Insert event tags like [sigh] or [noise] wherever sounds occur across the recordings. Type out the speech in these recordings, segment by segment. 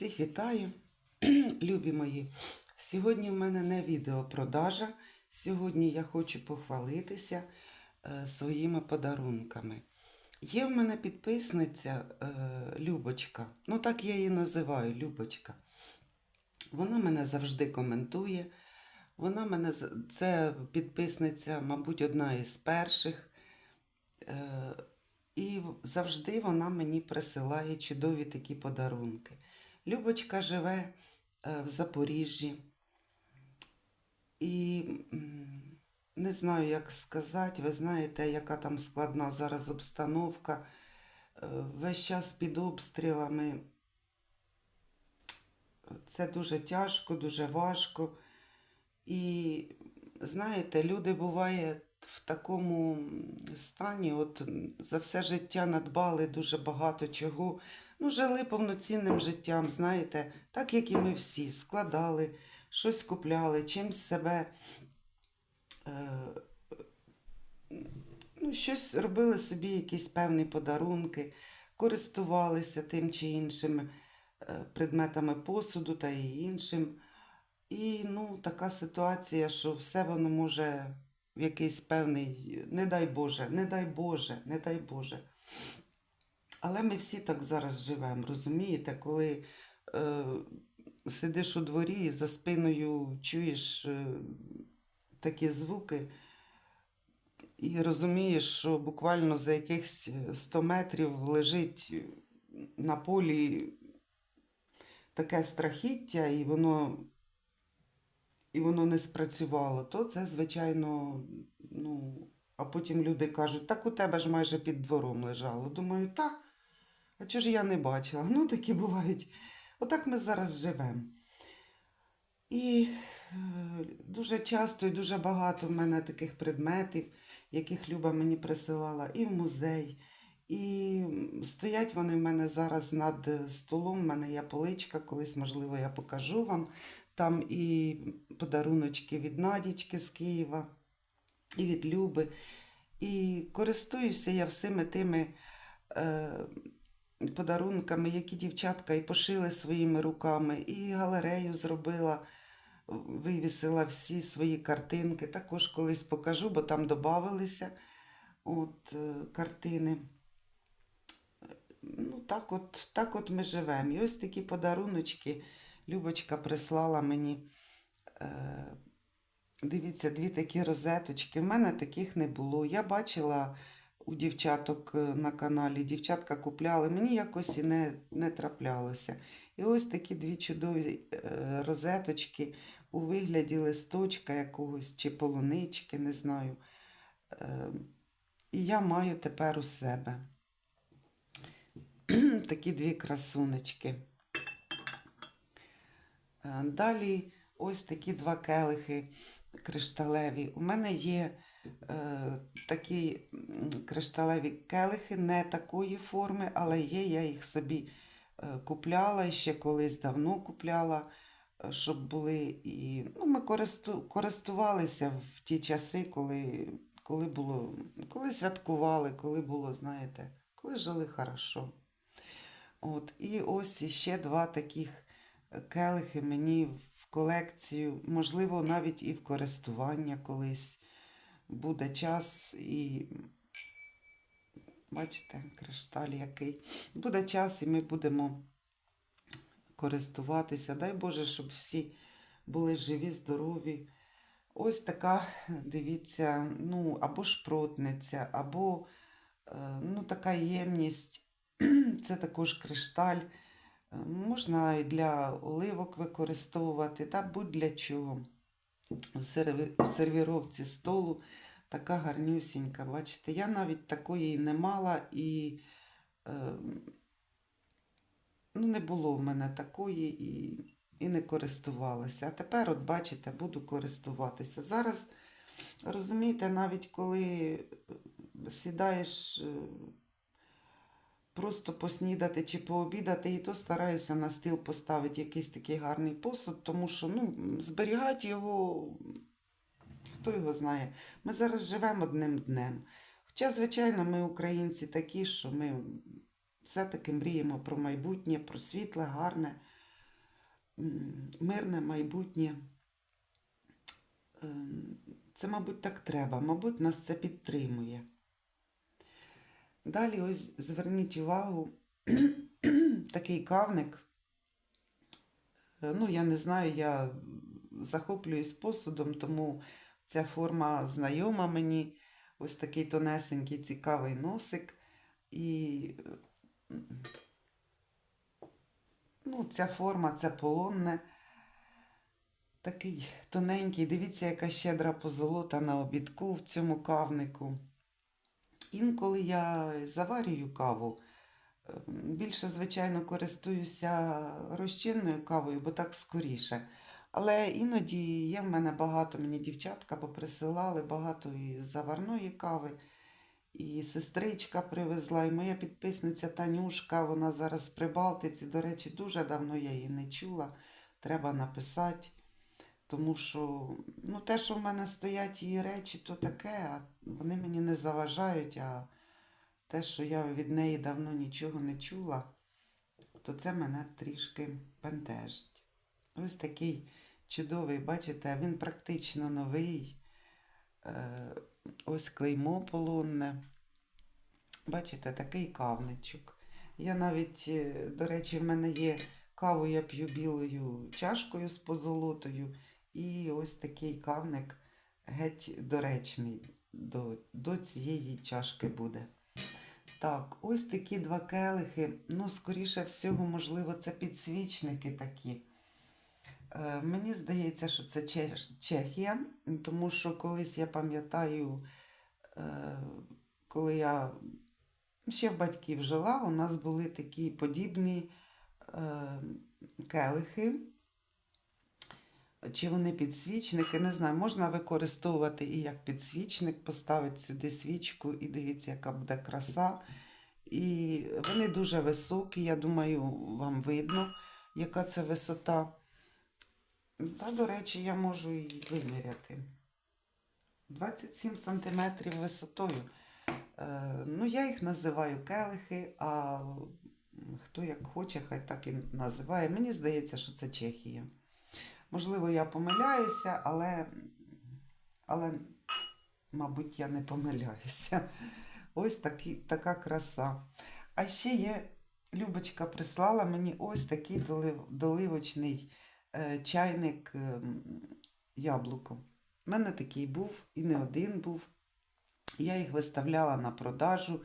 Всіх вітаю, [clears throat] любі мої. Сьогодні в мене не відеопродажа. Сьогодні я хочу похвалитися е, своїми подарунками. Є в мене підписниця е, Любочка. Ну так я її називаю Любочка. Вона мене завжди коментує. Вона мене це підписниця, мабуть, одна із перших. Е, і завжди вона мені присилає чудові такі подарунки. Любочка живе е, в Запоріжжі. І не знаю, як сказати, ви знаєте, яка там складна зараз обстановка. Е, Весь час під обстрілами. Це дуже тяжко, дуже важко. І знаєте, люди буває в такому стані, от за все життя надбали дуже багато чого. Ну, жили повноцінним життям, знаєте, так як і ми всі, складали, щось купляли, чимсь себе. Е, ну, щось робили собі, якісь певні подарунки, користувалися тим чи іншим е, предметами посуду та і іншим. І ну, така ситуація, що все воно може в якийсь певний, не дай Боже, не дай Боже, не дай Боже. Але ми всі так зараз живемо, розумієте, коли е, сидиш у дворі і за спиною чуєш е, такі звуки, і розумієш, що буквально за якихось 100 метрів лежить на полі таке страхіття, і воно і воно не спрацювало, то це, звичайно, ну, а потім люди кажуть, так у тебе ж майже під двором лежало. Думаю, так, а чого ж я не бачила? Ну, такі бувають. Отак ми зараз живемо. І е, дуже часто і дуже багато в мене таких предметів, яких Люба мені присилала і в музей. І стоять вони в мене зараз над столом. У мене є поличка, колись, можливо, я покажу вам. Там і подаруночки від Надічки з Києва, і від Люби. І користуюся я всіми тими е, подарунками, які дівчатка і пошили своїми руками, і галерею зробила, вивісила всі свої картинки. Також колись покажу, бо там додавалися от, е, картини. Ну, так от, так от ми живемо. І ось такі подаруночки Любочка прислала мені. Е, дивіться, дві такі розеточки. В мене таких не було. Я бачила у дівчаток е, на каналі, дівчатка купляли, мені якось і не, не траплялося. І ось такі дві чудові е, розеточки у вигляді листочка якогось чи полунички, не знаю. Е, і я маю тепер у себе [clears throat] такі дві красунечки. Далі ось такі два келихи кришталеві. У мене є такі кришталеві келихи не такої форми, але є, я їх собі е, купляла і ще колись давно купляла, е, щоб були і ну, ми користу, користувалися в ті часи, коли, коли було, коли святкували, коли було, знаєте, коли жили хорошо. От, і ось ще два таких келихи мені в колекцію, можливо, навіть і в користування колись буде час і. Бачите, кришталь який. Буде час, і ми будемо користуватися. Дай Боже, щоб всі були живі, здорові. Ось така, дивіться, ну, або шпротниця, або е, ну, така ємність. [clears throat] Це також кришталь. Можна і для оливок використовувати, та будь-для чого. В сервіровці столу така гарнюсінька. Бачите, я навіть такої не мала, і е, ну, не було в мене такої і, і не користувалася. А тепер, от бачите, буду користуватися. Зараз, розумієте, навіть коли е, сідаєш. е, просто поснідати чи пообідати, і то стараюся на стіл поставити якийсь такий гарний посуд, тому що ну, зберігати його, хто його знає. Ми зараз живемо одним днем. Хоча, звичайно, ми українці такі, що ми все-таки мріємо про майбутнє, про світле, гарне. мирне майбутнє. Ем, Це, мабуть, так треба, мабуть, нас це підтримує. Далі ось зверніть увагу, [clears throat] такий кавник. Е, Ну, я не знаю, я захоплююсь посудом, тому ця форма знайома мені. Ось такий тонесенький цікавий носик. І е, ну, ця форма це полонне. Такий тоненький. Дивіться, яка щедра позолота на обідку в цьому кавнику. Інколи я заварюю каву. е, Більше, звичайно, користуюся розчинною кавою, бо так скоріше. Але іноді є в мене багато, мені дівчатка поприсилали багато і заварної кави, і сестричка привезла, і моя підписниця Танюшка, вона зараз в Прибалтиці. До речі, дуже давно я її не чула. Треба написати. Тому що ну, те, що в мене стоять її речі, то таке, а вони мені не заважають, а те, що я від неї давно нічого не чула, то це мене трішки бентежить. Ось такий чудовий, бачите, він практично новий. Е, ось клеймо полонне. Бачите, такий кавничок. Я навіть, е, до речі, в мене є каву, я п'ю білою чашкою з позолотою. І ось такий кавник геть доречний до, до цієї чашки буде. Так, ось такі два келихи. Ну, скоріше всього, можливо, це підсвічники такі. Е, мені здається, що це Чехія, тому що колись я пам'ятаю, е, коли я ще в батьків жила, у нас були такі подібні е, келихи. Чи вони підсвічники, не знаю, можна використовувати і як підсвічник, поставити сюди свічку і дивіться, яка буде краса. І вони дуже високі, я думаю, вам видно, яка це висота. Та, до речі, я можу і виміряти. 27 см висотою. Е, ну, я їх називаю келихи, а хто як хоче, хай так і називає. Мені здається, що це Чехія. Можливо, я помиляюся, але, але мабуть, я не помиляюся. Ось такі, така краса. А ще є, Любочка прислала мені ось такий долив, доливочний чайник е, яблуко. У мене такий був і не один був. Я їх виставляла на продажу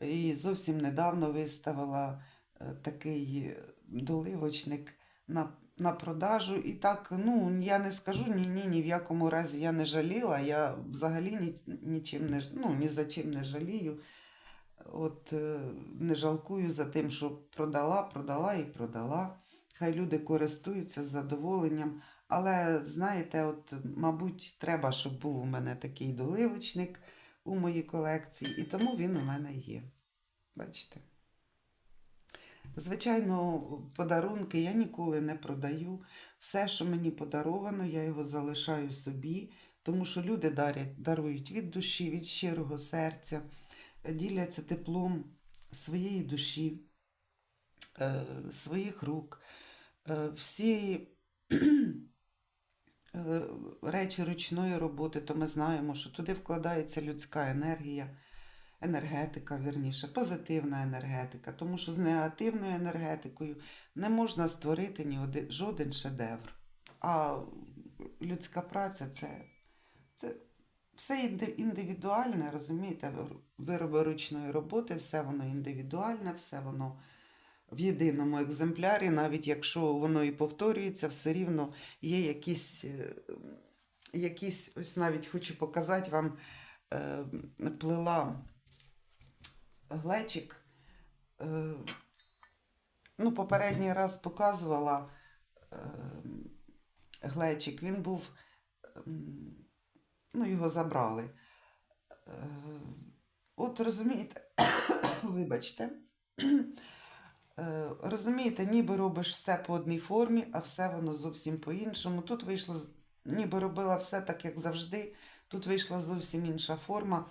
і зовсім недавно виставила е, такий доливочник на, на продажу. І так, ну, я не скажу ні, ні, ні в якому разі я не жаліла. Я взагалі ні, нічим не, ну, ні за чим не жалію. От е, не жалкую за тим, що продала, продала і продала. Хай люди користуються з задоволенням. Але знаєте, от, мабуть, треба, щоб був у мене такий доливочник у моїй колекції, і тому він у мене є. Бачите? Звичайно, подарунки я ніколи не продаю. Все, що мені подаровано, я його залишаю собі, тому що люди дарять, дарують від душі, від щирого серця, діляться теплом своєї душі, е, своїх рук. Е, Всі [clears throat] е, речі ручної роботи, то ми знаємо, що туди вкладається людська енергія, енергетика, вірніше, позитивна енергетика, тому що з негативною енергетикою не можна створити ні один, жоден шедевр. А людська праця це, це все індивідуальне, розумієте, вироби ручної роботи, все воно індивідуальне, все воно в єдиному екземплярі, навіть якщо воно і повторюється, все рівно є якісь, е, якісь ось навіть хочу показати вам, е, плела глечик. Е, ну, попередній раз показувала е, глечик, він був, ем, ну, його забрали. Е, от розумієте, [coughs] вибачте. Е, Розумієте, ніби робиш все по одній формі, а все воно зовсім по-іншому. Тут вийшло, ніби робила все так, як завжди. Тут вийшла зовсім інша форма.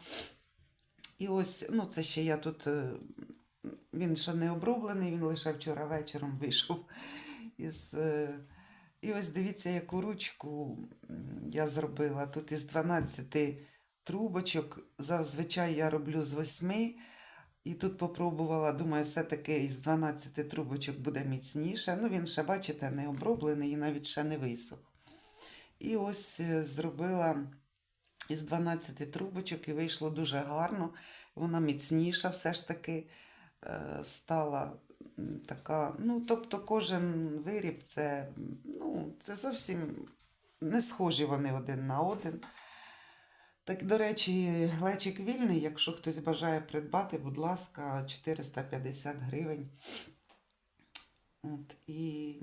І ось, ну, це ще я тут. е, Він ще не оброблений, він лише вчора вечором вийшов [laughs] із. е, І ось дивіться, яку ручку я зробила. Тут із 12 трубочок. Зазвичай я роблю з 8. І тут попробувала, думаю, все-таки із 12 трубочок буде міцніше. Ну, він ще, бачите, не оброблений і навіть ще не висох. І ось е, зробила із 12 трубочок і вийшло дуже гарно. Вона міцніша все ж таки е, стала така. Ну, тобто кожен виріб це, ну, це зовсім не схожі вони один на один. Так, до речі, глечик вільний, якщо хтось бажає придбати, будь ласка, 450 гривень. От, і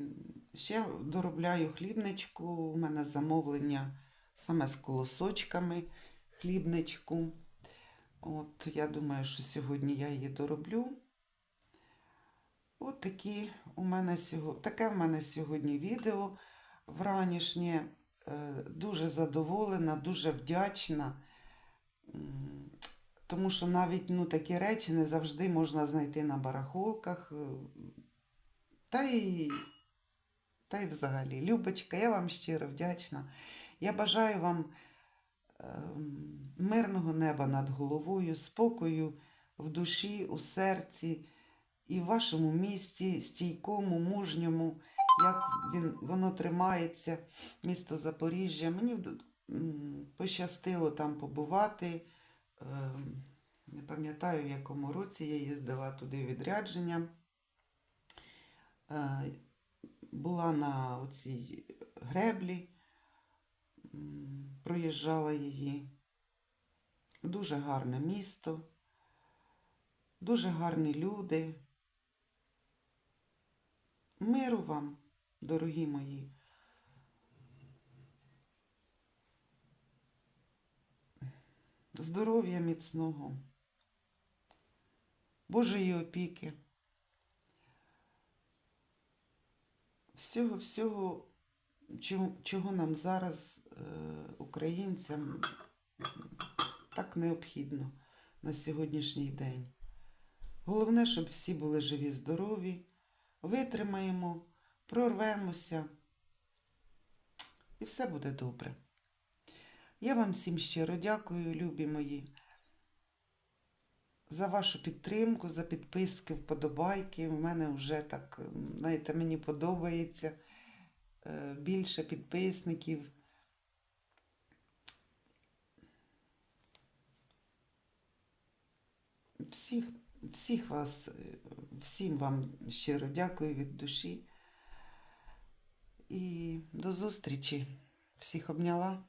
ще доробляю хлібничку. У мене замовлення саме з колосочками хлібничку. От, я думаю, що сьогодні я її дороблю. От такі у мене сьогодні, таке в мене сьогодні відео вранішнє. Е, Дуже задоволена, дуже вдячна. Тому що навіть ну, такі речі не завжди можна знайти на барахолках. е, Та й, та й взагалі. Любочка, я вам щиро вдячна. Я бажаю вам ем, мирного неба над головою, спокою в душі, у серці і в вашому місті, стійкому, мужньому, як він, воно тримається, місто Запоріжжя. Мені пощастило там побувати. Ем, Не пам'ятаю, в якому році я їздила туди відрядження. Е, Була на оцій греблі, проїжджала її. Дуже гарне місто, дуже гарні люди. Миру вам, дорогі мої. Здоров'я міцного, Божої опіки. Всього, всього, чого, чого нам зараз, е, українцям, так необхідно на сьогоднішній день. Головне, щоб всі були живі, здорові, витримаємо, прорвемося, і все буде добре. Я вам всім щиро дякую, любі мої, за вашу підтримку, за підписки, вподобайки. У мене вже так, знаєте, мені подобається е, більше підписників. Всіх, всіх вас, всім вам щиро дякую від душі. І до зустрічі. Всіх обняла.